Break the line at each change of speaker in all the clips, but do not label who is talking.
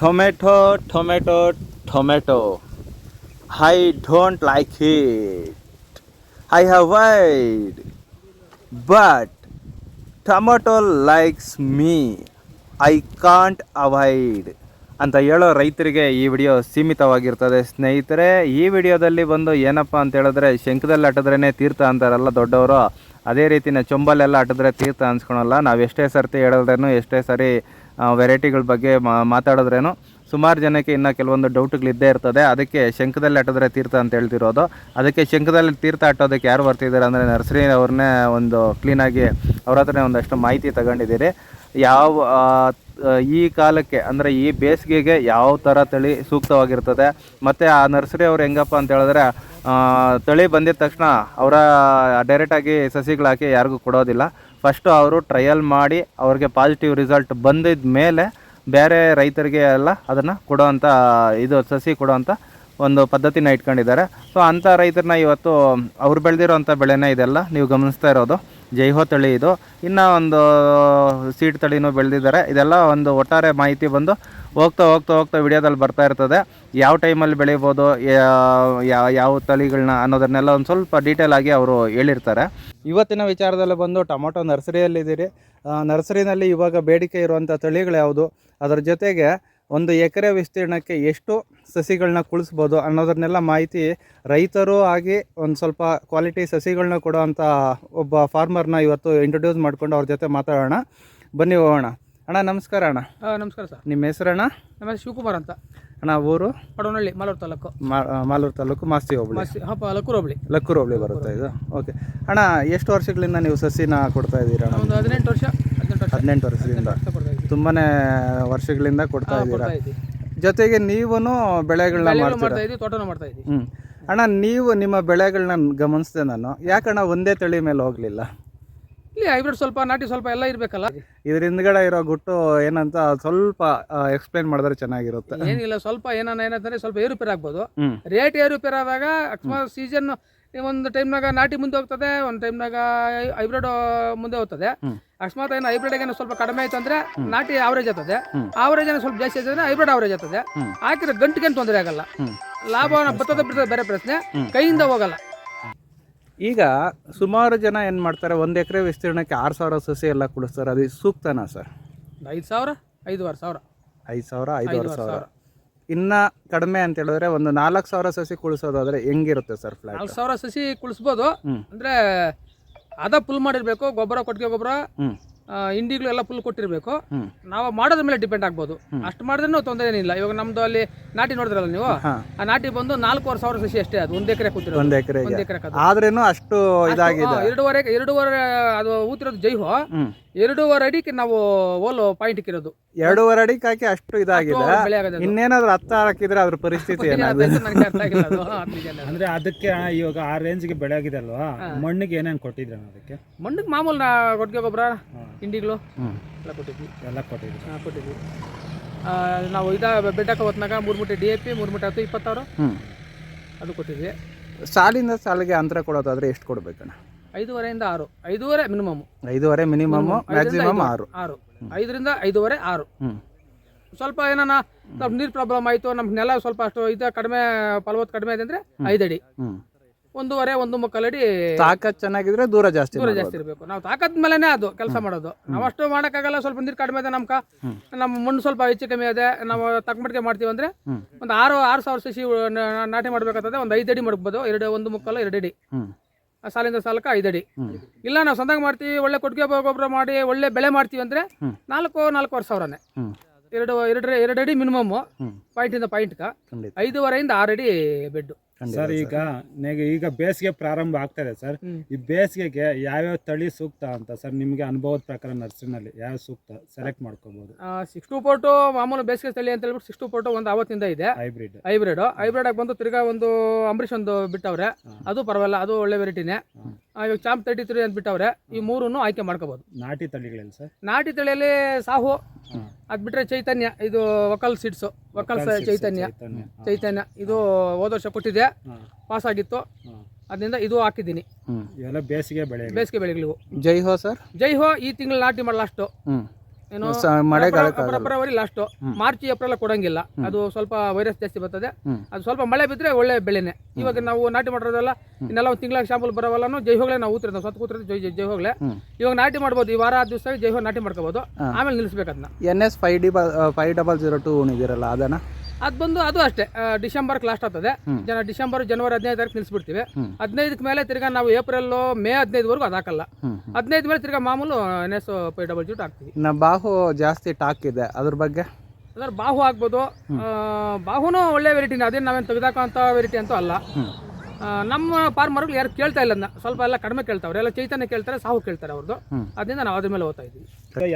Tomato tomato tomato I don't like it I avoid but tomato likes me I can't avoid ಅಂತ ಹೇಳೋ ರೈತರಿಗೆ ಈ video ಸೀಮಿತವಾಗಿರ್ತದೆ. ಸ್ನೇಹಿತರೆ, ಈ ವಿಡಿಯೋದಲ್ಲಿ ಬಂದು ಏನಪ್ಪ ಅಂತ ಹೇಳಿದ್ರೆ ಶಂಖದಲ್ಲಿ ಅಟ್ಟಿದ್ರೇ ತೀರ್ಥ ಅಂತಾರಲ್ಲ ದೊಡ್ಡವರು, ಅದೇ ರೀತಿನ ಚೊಂಬಲೆಲ್ಲ ಅಟ್ಟಿದ್ರೆ ತೀರ್ಥ ಅನ್ಸ್ಕೊಳಲ್ಲ. ನಾವು ಎಷ್ಟೇ ಸರ್ತಿ ಹೇಳಿದ್ರೇನು ಎಷ್ಟೇ ಸರಿ ವೆರೈಟಿಗಳ ಬಗ್ಗೆ ಮಾತಾಡಿದ್ರೇನು, ಸುಮಾರು ಜನಕ್ಕೆ ಇನ್ನು ಕೆಲವೊಂದು ಡೌಟ್ಗಳು ಇದ್ದೇ ಇರ್ತದೆ. ಅದಕ್ಕೆ ಶಂಕದಲ್ಲಿ ಅಟ್ಟಿದ್ರೆ ತೀರ್ಥ ಅಂತ ಹೇಳ್ತಿರೋದು. ಅದಕ್ಕೆ ಶಂಕದಲ್ಲಿ ತೀರ್ಥ ಅಟ್ಟೋದಕ್ಕೆ ಯಾರು ಬರ್ತಿದ್ದಾರೆ ಅಂದರೆ ನರ್ಸರಿ ಅವ್ರನ್ನೇ ಒಂದು ಕ್ಲೀನಾಗಿ ಅವ್ರ ಹತ್ರನೇ ಒಂದಷ್ಟು ಮಾಹಿತಿ ತಗೊಂಡಿದ್ದೀರಿ. ಯಾವ ಈ ಕಾಲಕ್ಕೆ ಅಂದರೆ ಈ ಬೇಸಿಗೆಗೆ ಯಾವ ಥರ ತಳಿ ಸೂಕ್ತವಾಗಿರ್ತದೆ. ಮತ್ತು ಆ ನರ್ಸರಿ ಅವ್ರು ಹೆಂಗಪ್ಪ ಅಂತ ಹೇಳಿದ್ರೆ ತಳಿ ಬಂದಿದ ತಕ್ಷಣ ಅವರ ಡೈರೆಕ್ಟಾಗಿ ಸಸಿಗಳು ಹಾಕಿ ಯಾರಿಗೂ ಕೊಡೋದಿಲ್ಲ. ಫಸ್ಟು ಅವರು ಟ್ರಯಲ್ ಮಾಡಿ ಅವ್ರಿಗೆ ಪಾಸಿಟಿವ್ ರಿಸಲ್ಟ್ ಬಂದಿದ್ದ ಮೇಲೆ ಬೇರೆ ರೈತರಿಗೆ ಎಲ್ಲ ಅದನ್ನು ಕೊಡೋವಂಥ ಇದು ಸಸಿ ಕೊಡೋವಂಥ ಒಂದು ಪದ್ಧತಿನ ಇಟ್ಕೊಂಡಿದ್ದಾರೆ. ಸೊ ಅಂಥ ರೈತರನ್ನ ಇವತ್ತು ಅವ್ರು ಬೆಳೆದಿರೋಂಥ ಬೆಳೆನೇ ಇದೆಲ್ಲ ನೀವು ಗಮನಿಸ್ತಾ ಇರೋದು. ಜೈಹೋ ತಳಿ ಇದು. ಇನ್ನು ಒಂದು ಸೀಟ್ ತಳಿನೂ ಬೆಳೆದಿದ್ದಾರೆ. ಇದೆಲ್ಲ ಒಂದು ಒಟ್ಟಾರೆ ಮಾಹಿತಿ ಬಂದು ಹೋಗ್ತಾ ಹೋಗ್ತಾ ಹೋಗ್ತಾ ವಿಡಿಯೋದಲ್ಲಿ ಬರ್ತಾ ಇರ್ತದೆ. ಯಾವ ಟೈಮಲ್ಲಿ ಬೆಳಿಬೋದು ಯಾವ ಯಾವ ತಳಿಗಳನ್ನ ಅನ್ನೋದನ್ನೆಲ್ಲ ಒಂದು ಸ್ವಲ್ಪ ಡೀಟೇಲ್ ಆಗಿ ಅವರು ಹೇಳಿರ್ತಾರೆ. ಇವತ್ತಿನ ವಿಚಾರದಲ್ಲಿ ಬಂದು ಟೊಮೊಟೊ ನರ್ಸರಿಯಲ್ಲಿದ್ದೀರಿ. ನರ್ಸರಿನಲ್ಲಿ ಇವಾಗ ಬೇಡಿಕೆ ಇರುವಂಥ ತಳಿಗಳು ಯಾವುದು? ಅದರ ಜೊತೆಗೆ ಒಂದು ಎಕರೆ ವಿಸ್ತೀರ್ಣಕ್ಕೆ ಎಷ್ಟು ಸಸಿಗಳನ್ನ ಕುಳಿಸ್ಬೋದು ಅನ್ನೋದನ್ನೆಲ್ಲ ಮಾಹಿತಿ ರೈತರು ಆಗಿ ಒಂದು ಸ್ವಲ್ಪ ಕ್ವಾಲಿಟಿ ಸಸಿಗಳನ್ನ ಕೊಡೋವಂಥ ಒಬ್ಬ ಫಾರ್ಮರ್ನ ಇವತ್ತು ಇಂಟ್ರೊಡ್ಯೂಸ್ ಮಾಡ್ಕೊಂಡು ಅವ್ರ ಜೊತೆ ಮಾತಾಡೋಣ. ಬನ್ನಿ ಹೋಗೋಣ. ಅಣ್ಣ ನಮಸ್ಕಾರ ಅಣ್ಣ.
ನಮಸ್ಕಾರ ಸರ್.
ನಿಮ್ಮ ಹೆಸರಣ್ಣ
ನಮ್ಮ ಹೆಸರು ಶಿವಕುಮಾರ್ ಅಂತ.
ಅಣ್ಣ ಊರು?
ಪಡವನಹಳ್ಳಿ ಮಾಲೂರು ತಾಲೂಕು.
ಮಾಲೂರು ತಾಲೂಕು ಮಾಸ್ತಿ ಹೋಬಳಿ.
ಲಕ್ಕೂರು ಹೋಬಳಿ.
ಲಕ್ಕೂರು ಹೋಬಳಿ ಬರುತ್ತೆ ಇದು? ಓಕೆ ಅಣ್ಣ ಎಷ್ಟು ವರ್ಷಗಳಿಂದ ನೀವು ಸಸಿನ ಕೊಡ್ತಾ ಇದ್ದೀರಾ? ಅಣ್ಣ
ಒಂದು ಹದಿನೆಂಟು ವರ್ಷ ಹದಿನೆಂಟು ವರ್ಷ.
ಹದಿನೆಂಟು ವರ್ಷದಿಂದ. ತುಂಬಾ ವರ್ಷಗಳಿಂದ ಕೊಡ್ತಾ ಇದ್ದೀರಾ? ಜೊತೆಗೆ ನೀವು ಬೆಳೆಗಳನ್ನ
ಬೆಳೆಗಳು ಮಾಡ್ತಾ ಇದ್ದೀವಿ ತೋಟನೂ ಮಾಡ್ತಾ ಇದ್ದೀವಿ.
ಹ್ಞೂ ಅಣ್ಣ ನೀವು ನಿಮ್ಮ ಬೆಳೆಗಳನ್ನ ಗಮನಿಸಿದೆ ನಾನು. ಯಾಕಣ್ಣ ಒಂದೇ ತಳಿ ಮೇಲೆ ಹೋಗಲಿಲ್ಲ?
ಇಲ್ಲಿ ಹೈಬ್ರಿಡ್ ಸ್ವಲ್ಪ ನಾಟಿ ಸ್ವಲ್ಪ ಎಲ್ಲ ಇರಬೇಕಲ್ಲ.
ಇದ್ರ ಹಿಂದ್ಗಡೆ ಇರೋ ಗುಟ್ಟು ಏನಂತ ಸ್ವಲ್ಪ ಎಕ್ಸ್ಪ್ಲೈನ್ ಮಾಡಿದ್ರೆ ಚೆನ್ನಾಗಿರುತ್ತೆ.
ಏನಿಲ್ಲ ಸ್ವಲ್ಪ ಏನಾನ ಏನಂತಂದ್ರೆ ಸ್ವಲ್ಪ ಏರುಪೇರು ಆಗ್ಬೋದು. ರೇಟ್ ಏರುಪೇರು ಆದಾಗ ಅಕಸ್ಮಾತ್ ಸೀಸನ್ ಒಂದು ಟೈಮ್ನಾಗ ನಾಟಿ ಮುಂದೆ ಹೋಗ್ತದೆ ಒಂದು ಟೈಮ್ನಾಗ ಹೈಬ್ರಿಡ್ ಮುಂದೆ ಹೋಗ್ತದೆ. ಅಕಸ್ಮಾತ್ ಏನು ಹೈಬ್ರಿಡ್ ಏನೋ ಸ್ವಲ್ಪ ಕಡಿಮೆ ಆಯ್ತು ಅಂದ್ರೆ ನಾಟಿ ಆವರೇಜ್ ಆಗ್ತದೆ. ಆವರೇಜ್ ಏನೋ ಸ್ವಲ್ಪ ಜಾಸ್ತಿ ಆಯ್ತಂದ್ರೆ ಹೈಬ್ರಿಡ್ ಆವರೇಜ್ ಆಗ್ತದೆ. ಹಾಕಿದ್ರೆ ಗಂಟಿಗೇನು ತೊಂದರೆ ಆಗಲ್ಲ. ಲಾಭ ಬತ್ತದ ಬಿಡ್ತದೆ ಬೇರೆ ಪ್ರಶ್ನೆ. ಕೈಯಿಂದ ಹೋಗಲ್ಲ.
ಈಗ ಸುಮಾರು ಜನ ಏನು ಮಾಡ್ತಾರೆ ಒಂದು ಎಕರೆ ವಿಸ್ತೀರ್ಣಕ್ಕೆ ಆರು ಸಾವಿರ ಸಸಿ ಎಲ್ಲ ಕುಡಿಸ್ತಾರೆ. ಅದು ಸೂಕ್ತನಾ ಸರ್?
ಐದು ಸಾವಿರ ಐದುವರೆ ಸಾವಿರ.
ಐದು ಸಾವಿರ ಐದುವರೆ ಸಾವಿರ. ಇನ್ನ ಕಡಿಮೆ ಅಂತ ಹೇಳಿದ್ರೆ ಒಂದು ನಾಲ್ಕು ಸಾವಿರ ಸಸಿ ಕುಳಿಸೋದಾದ್ರೆ ಹೆಂಗಿರುತ್ತೆ ಸರ್ ಫ್ಲಾಟ್
ನಾಲ್ಕು ಸಾವಿರ ಸಸಿ ಕುಳಿಸ್ಬೋದು ಅಂದ್ರೆ ಅದ ಪುಲ್ ಮಾಡಿರ್ಬೇಕು ಗೊಬ್ಬರ ಕೊಟ್ಟಿಗೆ ಗೊಬ್ಬರ. ಇಂಡಿಗಳು ಎಲ್ಲ ಫುಲ್ ಕೊಟ್ಟಿರಬೇಕು. ನಾವು ಮಾಡೋದ್ರ ಮೇಲೆ ಡಿಪೆಂಡ್ ಆಗ್ಬೋದು. ಅಷ್ಟು ಮಾಡಿದ್ರೂ ತೊಂದರೆ ಏನಿಲ್ಲ. ಇವಾಗ ನಮ್ದು ಅಲ್ಲಿ ನಾಟಿ ನೋಡಿದ್ರಲ್ಲ ನೀವು? ಆ ನಾಟಿ ಬಂದು ನಾಲ್ಕೂವರೆ ಸಾವಿರ ಸಸಿ ಅಷ್ಟೇ ಅದು ಒಂದು ಎಕರೆ ಕೂತಿರೋದು.
ಒಂದು ಎಕರೆ
ಒಂದು ಎಕರೆ
ಆದ್ರೇನು ಅಷ್ಟು ಇದಾಗಿದೆ.
ಎರಡೂವರೆ ಎರಡೂವರೆ ಅದು ಊತಿರೋದು ಜೈಹೋ. ಎರಡೂವರೆ ಅಡಿಗೆ ನಾವು ಓಲು ಪಾಯಿಂಟ್ ಇಕ್ಕಿರೋದು.
ಎರಡೂವರೆ ಅಡಿಗೆ ಹಾಕಿ ಅಷ್ಟು ಇದಾಗಿದೆ. ಇನ್ನೇನಾದ್ರೂ ಹತ್ತ ಹಾಕಿದ್ರೆ ಅದ್ರ ಪರಿಸ್ಥಿತಿ.
ಅಂದ್ರೆ ಅದಕ್ಕೆ ಇವಾಗ ಆ ರೇಂಜ್ಗೆ ಬೆಳೆ ಆಗಿದೆ ಅಲ್ವಾ? ಮಣ್ಣಿಗೆ ಏನೇನು ಕೊಟ್ಟಿದ್ರೆ ಅದಕ್ಕೆ?
ಮಣ್ಣಿಗೆ ಮಾಮೂಲು ನಾ ಕೊಟ್ಟಿಗೆ ಗೊಬ್ಬರ. ಇಂಡಿಗಳು
ಹ್ಮ್
ಎಲ್ಲ ಕೊಟ್ಟಿದ್ವಿ.
ಎಲ್ಲ ಕೊಟ್ಟಿದ್ವಿ.
ಹಾ, ಕೊಟ್ಟಿದ್ವಿ. ಆ, ನಾವು ಇದ ಬೆಟ್ಟಕ್ಕೆ ಹೊತ್ನಾಗ ಮೂರು ಮೂಟೆ ಡಿ ಎ ಪಿ ಮೂರು ಮೂಟೆ ಹತ್ತು ಇಪ್ಪತ್ತು ಸಾವಿರ
ಹ್ಮ್
ಅದು ಕೊಟ್ಟಿದ್ವಿ.
ಸಾಲಿಂದ ಸಾಲಿಗೆ ಅಂತರ ಕೊಡೋದಾದ್ರೆ ಎಷ್ಟು ಕೊಡ್ಬೇಕಣ್ಣ?
ಐದುವರೆಯಿಂದ ಆರು. ಐದೂವರೆ ಮಿನಿಮಮ್.
ಐದೂವರೆ ಮಿನಿಮಮ್ ಮ್ಯಾಕ್ಸಿಮಮ್ ಆರು.
ಆರು. ಐದರಿಂದ ಐದೂವರೆ ಆರು. ಸ್ವಲ್ಪ ಏನಾನ ಸ್ವಲ್ಪ ನೀರು ಪ್ರಾಬ್ಲಮ್ ಆಯಿತು ನಮ್ಗೆ ನೆಲ ಸ್ವಲ್ಪ ಅಷ್ಟು ಇದು ಕಡಿಮೆ ಫಲವತ್ತು ಕಡಿಮೆ ಇದೆ ಅಂದರೆ ಐದಡಿ.
ಹ್ಮ್
ಒಂದೂವರೆ ಒಂದು ಮುಕ್ಕಾಲು ಅಡಿ
ತಾಕತ್ ಚೆನ್ನಾಗಿದ್ರೆ ದೂರ ಜಾಸ್ತಿ
ದೂರ ಜಾಸ್ತಿ ಇರಬೇಕು. ನಾವು ತಾಕತ್ ಮೇಲೆನೇ ಅದು ಕೆಲಸ ಮಾಡೋದು. ನಾವು ಅಷ್ಟು ಮಾಡೋಕ್ಕಾಗಲ್ಲ ಸ್ವಲ್ಪ ನೀರು ಕಡಿಮೆ ಇದೆ ನಮ್ಕ. ನಮ್ಮ ಮಣ್ಣು ಸ್ವಲ್ಪ ಹೆಚ್ಚು ಕಮ್ಮಿ ಇದೆ. ನಾವು ತಕ್ಕಮಟ್ಟಿಗೆ ಮಾಡ್ತೀವಿ ಅಂದ್ರೆ ಒಂದು ಆರು ಆರು ಸಾವಿರ ಸಸಿ ನಾಟಿ ಮಾಡಬೇಕಾಗ್ತದೆ. ಒಂದು ಐದು ಅಡಿ ಮಾಡ್ಬೋದು. ಎರಡು ಒಂದು ಮುಕ್ಕಲ್ಲ ಎರಡು ಅಡಿ. ಸಾಲಿಂದ ಸಾಲಕ್ಕೆ ಐದು ಅಡಿ.
ಹ್ಮ್.
ಇಲ್ಲ ನಾವು ಸಂದಾಗ ಮಾಡ್ತೀವಿ. ಒಳ್ಳೆ ಕೊಟ್ಟಿಗೆ ಗೊಬ್ಬರ ಮಾಡಿ ಒಳ್ಳೆ ಬೆಳೆ ಮಾಡ್ತೀವಿ ಅಂದ್ರೆ. ನಾಲ್ಕು ನಾಲ್ಕೂವರೆ ಸಾವಿರನೇ. ಎರಡು ಎರಡು ಎರಡು ಅಡಿ ಮಿನಿಮಮ್
ಪಾಯಿಂಟ್
ಪಾಯಿಂಟಿಂದ
ಖಂಡಿತ.
ಐದೂವರೆಯಿಂದ ಆರು ಅಡಿ ಬೆಡ್ಡು.
ಸರ್ ಈಗ ನೀವು ಈಗ ಬೇಸಿಗೆ ಪ್ರಾರಂಭ ಆಗ್ತಾ ಇದೆ ಸರ್. ಈ ಬೇಸಿಗೆಗೆ ಯಾವ್ಯಾವ ತಳಿ ಸೂಕ್ತ ಅಂತ ಸರ್ ನಿಮಗೆ ಅನುಭವದ ಪ್ರಕಾರ ನರ್ಸರಿನಲ್ಲಿ ಯಾವ ಸೂಕ್ತ? ಸೆಲೆಕ್ಟ್ ಮಾಡ್ಕೋಬಹುದು
ಸಿಕ್ಸ್ ಟು ಫೋಟೋ ಮಾಮೂಲು ಬೇಸಿಗೆ ತಳಿ ಅಂತ ಹೇಳ್ಬಿಟ್ಟು ಸಿಕ್ಸ್ ಟು ಫೋಟೋ ಒಂದು ಅವತ್ತಿಂದ ಇದೆ.
ಹೈಬ್ರಿಡ್
ಹೈಬ್ರಿಡ್ ಹೈಬ್ರಿಡ್ ಆಗಿ ಬಂದು ತಿರ್ಗಾ ಒಂದು ಅಂಬರೀಷ್ ಒಂದು ಬಿಟ್ಟವ್ರೆ. ಅದು ಪರವಾಗಿಲ್ಲ ಅದು ಒಳ್ಳೆ ವೆರೈಟಿನೇ ಇವಾಗ ಚಾಂಪ್ ತರ್ಟಿ ತ್ರೀ ಅಂತ ಬಿಟ್ಟವ್ರೆ ಈ ಮೂರನ್ನು ಆಯ್ಕೆ ಮಾಡ್ಕೋಬೋದು.
ನಾಟಿ ತಳಿಗಳಲ್ಲಿ ಸರ್?
ನಾಟಿ ತಳಿಯಲ್ಲಿ ಸಾಹು ಅದ್ ಬಿಟ್ಟರೆ ಚೈತನ್ಯ ಇದು ವಕಲ್ ಸೀಡ್ಸು ವಕಲ್ ಚೈತನ್ಯ.
ಚೈತನ್ಯ.
ಇದು ಹೋದ ವರ್ಷ ಕೊಟ್ಟಿದೆ ಪಾಸ್ ಆಗಿತ್ತು. ಅದರಿಂದ ಇದು ಹಾಕಿದ್ದೀನಿ.
ಇವೆಲ್ಲ ಬೇಸಿಗೆ ಬೆಳೆ
ಬೇಸಿಗೆ ಬೆಳೆಗಳಿವು.
ಜೈ ಹೋ ಸರ್.
ಜೈ ಹೋ ಈ ತಿಂಗಳು ನಾಟಿ ಮಾಡಿ ಲಾಸ್ಟು ಏನು. ಫೆಬ್ರವರಿ ಲಾಸ್ಟ್ ಮಾರ್ಚ್ ಏಪ್ರಿಲ್ ಕೊಡಂಗಿಲ್ಲ. ಅದು ಸ್ವಲ್ಪ ವೈರಸ್ ಜಾಸ್ತಿ ಬರ್ತದೆ. ಅದು ಸ್ವಲ್ಪ ಮಳೆ ಬಿದ್ರೆ ಒಳ್ಳೆ ಬೆಳೆನೆ. ಇವಾಗ ನಾವು ನಾಟಿ ಮಾಡಿರೋದೆಲ್ಲ ಇನ್ನೆಲ್ಲ ಒಂದು ತಿಂಗಳ ಶಾಂಪಲ್ ಬರೋವಲ್ಲ ಜೈ ಹೋಗ್ಲೆ ನಾವು ಊತಿರೋದು ಸತ್ತು ಕೂತ್ರೆ ಜೈ ಜೈ- ಹೋಗ್ಲೆ. ಇವಾಗ ನಾಟಿ ಮಾಡ್ಬೋದು ಈ ವಾರ ದಿವಸ ಜೈ ಹೋಗಿ ನಾಟಿ ಮಾಡ್ಕೋಬಹುದು ಆಮೇಲೆ ನಿಲ್ಲಿಸ್ಬೇಕು ಅದನ್ನ
N S five D five double zero two ಅದನ್ನ?
ಅದು ಬಂದು ಅದು ಅಷ್ಟೇ ಡಿಸೆಂಬರ್ ಲಾಸ್ಟ್ ಆಗ್ತದೆ. ಜನ ಡಿಸೆಂಬರ್ ಜನವರಿ ಹದಿನೈದು ತಾರೀಕು ನಿಲ್ಲಿಸ್ಬಿಡ್ತೀವಿ. ಹದಿನೈದಕ್ಕೆ ಮೇಲೆ ತಿರ್ಗಾ ನಾವು ಏಪ್ರಿಲ್ ಮೇ ಹದಿನೈದುವರೆಗೂ ಅದು ಹಾಕಲ್ಲ. ಹದಿನೈದು ಮೇಲೆ ತಿರ್ಗಾ ಮಾಮೂಲು ಎನ್ ಎಸ್ ಪೈ ಡಬಲ್ ಜೂಟ್ ಹಾಕ್ತೀವಿ.
ನಮ್ಮ ಬಾಹು ಜಾಸ್ತಿ ಟಾಕ್ ಇದೆ. ಅದ್ರ ಬಗ್ಗೆ?
ಅದ್ರ ಬಾಹು ಆಗ್ಬೋದು ಬಾಹುನೂ ಒಳ್ಳೆ ವೆರೈಟಿನೇ ಅದೇನು ನಾವೇನು ತೆಗೆದಾಕೋಂಥ ವೆರೈಟಿ ಅಂತೂ ಅಲ್ಲ. ನಮ್ಮ ಫಾರ್ಮರ್ಗಳು ಯಾರು ಕೇಳ್ತಾ ಇಲ್ಲ ಸ್ವಲ್ಪ ಎಲ್ಲ ಕಡಿಮೆ ಕೇಳ್ತಾವ್ರೆ. ಎಲ್ಲ ಚೈತನ್ಯ ಕೇಳ್ತಾರೆ ಸಾವು ಕೇಳ್ತಾರೆ ಅವ್ರದ್ದು ಅದರಿಂದ ನಾವು ಅದ್ರ ಮೇಲೆ ಓದ್ತಾ ಇದ್ದೀವಿ.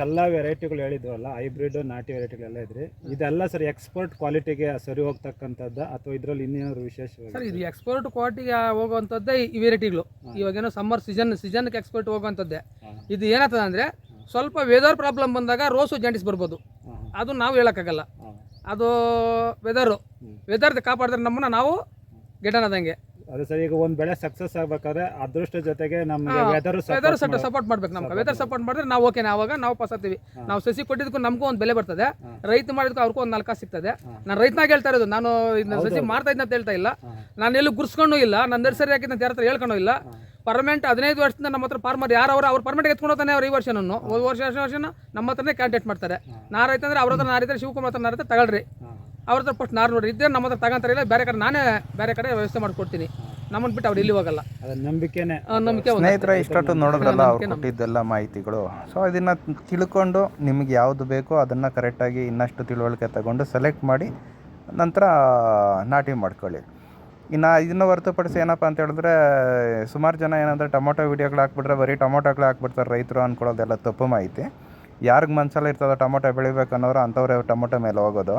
ಎಲ್ಲ ವೆರೈಟಿಗಳು ಹೇಳಿದ್ವಲ್ಲ ಹೈಬ್ರಿಡ್ ನಾಟಿ ವೆರೈಟಿಗಳೆಲ್ಲ ಇದ್ರಿ ಇದೆಲ್ಲ ಸರ್ ಎಕ್ಸ್ಪೋರ್ಟ್ ಕ್ವಾಲಿಟಿಗೆ ಸರಿ ಹೋಗ್ತಕ್ಕಂಥದ್ದು ಅಥವಾ ಇದರಲ್ಲಿ ಇನ್ನೇನಾದ್ರು ವಿಶೇಷ
ಸರ್ ಇದು ಎಕ್ಸ್ಪೋರ್ಟ್ ಕ್ವಾಲಿಟಿಗೆ ಹೋಗುವಂಥದ್ದೇ ಈ ವೆರೈಟಿಗಳು ಇವಾಗೇನೋ ಸಮ್ಮರ್ ಸೀಸನ್ ಸೀಸನ್ಗೆ ಎಕ್ಸ್ಪೋರ್ಟ್ ಹೋಗುವಂಥದ್ದೇ. ಇದು ಏನಾಗ್ತದೆ ಅಂದರೆ ಸ್ವಲ್ಪ ವೆದರ್ ಪ್ರಾಬ್ಲಮ್ ಬಂದಾಗ ರೋಸು ಜಾಂಡಿಸ್ ಬರ್ಬೋದು. ಅದು ನಾವು ಹೇಳೋಕ್ಕಾಗಲ್ಲ. ಅದು ವೆದರು. ವೆದರ್ದು ಕಾಪಾಡಿದ್ರೆ ನಮ್ಮನ್ನ ನಾವು ಗೆಟನದಂಗೆ
ಅದೇ ಸರ್ ಈಗ ಒಂದು ಬೆಳೆ ಸಕ್ಸಸ್ ಆಗ್ಬೇಕಾದ್ರೆ ಅದೃಷ್ಟ ಜೊತೆಗೆ ನಮಗೆ ವೆದರ್
ವೆದರ್ ಸೆಟ್ ಸಪೋರ್ಟ್ ಮಾಡ್ಬೇಕು. ನಮ್ಗೆ. ವೆದರ್ ಸಪೋರ್ಟ್ ಮಾಡಿದ್ರೆ ನಾವು ಓಕೆ ಅವಾಗ ನಾವು ಪಾಸ್ ಆಗ್ತೀವಿ ನಾವು ಸಸಿ ಕೊಟ್ಟಿದ್ದಕ್ಕೂ ನಮಗೂ ಒಂದು ಬೆಲೆ ಬರ್ತದೆ. ರೈತ ಮಾಡಿದಕ್ಕೂ ಅವ್ರಿಗೂ ಒಂದು ನಾಲ್ಕು ಸಿಗ್ತದೆ. ನಾನು ರೈತನಾಗ ಹೇಳ್ತಾ ಇರೋದು ನಾನು ಇದನ್ನ ಸಸಿ ಮಾಡ್ತಾ ಇದ್ನ ಅಂತ ಹೇಳ್ತಾ ಇಲ್ಲ. ನಾನು ಎಲ್ಲೂ ಗುರ್ಸ್ಕೊಂಡು ಇಲ್ಲ ನನ್ನ ನರ್ಸರಿ ಹಾಕಿದ್ನ ಯಾರ ಹತ್ರ ಹೇಳ್ಕೊಂಡು ಇಲ್ಲ. ಪರ್ಮನೆಂಟ್ ಹದಿನೈದು ವರ್ಷದಿಂದ ನಮ್ಮ ಹತ್ರ ಫಾರ್ಮರ್ ಯಾರು ಅವ್ರ ಅವ್ರು ಪರ್ಮನೆಂಟ್ ಎತ್ಕೊಂಡು ಹೋಗ್ತಾನೆ ಅವ್ರು ಈ ವರ್ಷನೂ. ವರ್ಷ ವರ್ಷ ವರ್ಷನ ನಮ್ಮ ಹತ್ರನೇ ಕಾಂಟ್ಯಾಕ್ಟ್ ಮಾಡ್ತಾರೆ. ನಾ ರೈತ ಅಂದ್ರೆ ಅವ್ರ ಹತ್ರ ನಾ ರೈತ ಶಿವಕುಮಾರ್ ಹತ್ರ ನಾ ರೈತ ತಗೊಳ್ರಿ. ಅವ್ರ ಹತ್ರ ಫಸ್ಟ್ ನಾರು ನೋಡಿ ಇದ್ದೇ ನಮ್ಮ ಹತ್ರ ತಗೊಂತಾರೆ ಇಲ್ಲ ಬೇರೆ ಕಡೆ ನಾನೇ ಬೇರೆ ಕಡೆ ವ್ಯವಸ್ಥೆ ಮಾಡ್ಕೊಡ್ತೀನಿ. ನಮ್ಮನ್ನು ಬಿಟ್ಟು ಅವ್ರು ಇಲ್ಲಿ ಹೋಗಲ್ಲ
ಅದ ನಂಬಿಕೆನೆ.
ನಂಬಿಕೆ ಸ್ನೇಹಿತರ
ಸ್ನೇಹಿತರೆ ಇಷ್ಟೊತ್ತು ನೋಡಿದ್ರಲ್ಲ ಅವ್ರು ಕೊಟ್ಟಿದ್ದೆಲ್ಲ ಮಾಹಿತಿಗಳು. ಸೊ ಇದನ್ನ ತಿಳ್ಕೊಂಡು ನಿಮಗೆ ಯಾವುದು ಬೇಕೋ ಅದನ್ನು ಕರೆಕ್ಟಾಗಿ ಇನ್ನಷ್ಟು ತಿಳುವಳಿಕೆ ತಗೊಂಡು ಸೆಲೆಕ್ಟ್ ಮಾಡಿ ನಂತರ ನಾಟಿ ಮಾಡ್ಕೊಳ್ಳಿ. ಇನ್ನು ಇದನ್ನು ಹೊರತುಪಡಿಸಿ ಏನಪ್ಪ ಅಂತ ಹೇಳಿದ್ರೆ ಸುಮಾರು ಜನ ಏನಂದ್ರೆ ಟೊಮೊಟೊ ವೀಡಿಯೋಗಳು ಹಾಕ್ಬಿಟ್ರೆ ಬರೀ ಟೊಮೊಟೊಗಳು ಹಾಕ್ಬಿಡ್ತಾರೆ ರೈತರು ಅಂದ್ಕೊಳ್ಳೋದೆಲ್ಲ ತಪ್ಪು ಮಾಹಿತಿ. ಯಾರಿಗೆ ಮನಸ್ಸಲ್ಲಿ ಇರ್ತದೆ ಟೊಮೊಟೊ ಬೆಳಿಬೇಕು ಅನ್ನೋರು ಅಂಥವ್ರೆ ಟೊಮೊಟೊ ಮೇಲೆ ಹೋಗೋದು.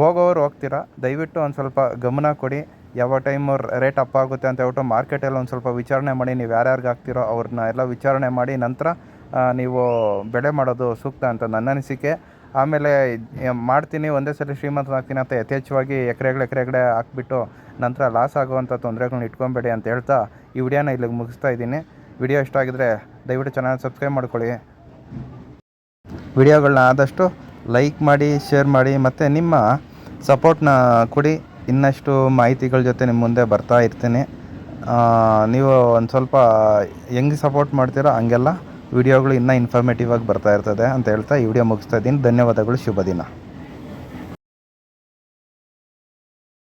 ಹೋಗೋರು ಹೋಗ್ತೀರಾ? ದಯವಿಟ್ಟು ಒಂದು ಸ್ವಲ್ಪ ಗಮನ ಕೊಡಿ. ಯಾವ ಟೈಮ್ ರೇಟ್ ಅಪ್ ಆಗುತ್ತೆ ಅಂತ ಹೇಳ್ಬಿಟ್ಟು ಮಾರ್ಕೆಟಲ್ಲಿ ಒಂದು ಸ್ವಲ್ಪ ವಿಚಾರಣೆ ಮಾಡಿ, ನೀವು ಯಾರ್ಯಾರಿಗೆ ಹಾಕ್ತಿರೋ ಅವ್ರನ್ನ ಎಲ್ಲ ವಿಚಾರಣೆ ಮಾಡಿ, ನಂತರ ನೀವು ಬೆಳೆ ಮಾಡೋದು ಸೂಕ್ತ ಅಂತ ನನ್ನ ಅನಿಸಿಕೆ. ಆಮೇಲೆ ಮಾಡ್ತೀನಿ, ಒಂದೇ ಸಲ ಶ್ರೀಮಂತ ಆಗ್ತೀನಿ ಅಂತ ಯಥೇಚ್ಛವಾಗಿ ಎಕರೆಗಳು ಎಕರೆಗಡೆ ಹಾಕ್ಬಿಟ್ಟು ನಂತರ ಲಾಸ್ ಆಗುವಂಥ ತೊಂದರೆಗಳನ್ನ ಇಟ್ಕೊಬೇಡಿ ಅಂತ ಹೇಳ್ತಾ ಈ ವಿಡಿಯೋನ ಇಲ್ಲಿಗೆ ಮುಗಿಸ್ತಾ ಇದ್ದೀನಿ. ವಿಡಿಯೋ ಇಷ್ಟ ಆಗಿದ್ರೆ ದಯವಿಟ್ಟು ಚಾನಲ್ ಸಬ್ಸ್ಕ್ರೈಬ್ ಮಾಡ್ಕೊಳ್ಳಿ. ವಿಡಿಯೋಗಳನ್ನ ಆದಷ್ಟು ಲೈಕ್ ಮಾಡಿ ಶೇರ್ ಮಾಡಿ ಮತ್ತು ನಿಮ್ಮ ಸಪೋರ್ಟ್ನ ಕೊಡಿ. ಇನ್ನಷ್ಟು ಮಾಹಿತಿಗಳ ಜೊತೆ ನಿಮ್ಮ ಮುಂದೆ ಬರ್ತಾ ಇರ್ತೀನಿ. ನೀವು ಒಂದು ಸ್ವಲ್ಪ ಹೆಂಗೆ ಸಪೋರ್ಟ್ ಮಾಡ್ತೀರೋ ಹಂಗೆಲ್ಲ ವಿಡಿಯೋಗಳು ಇನ್ನೂ ಇನ್ಫಾರ್ಮೇಟಿವ್ ಆಗಿ ಬರ್ತಾ ಇರ್ತದೆ ಅಂತ ಹೇಳ್ತಾ ಈ ವಿಡಿಯೋ ಮುಗಿಸ್ತಾ ಇದ್ದೀನಿ. ಧನ್ಯವಾದಗಳು, ಶುಭ ದಿನ.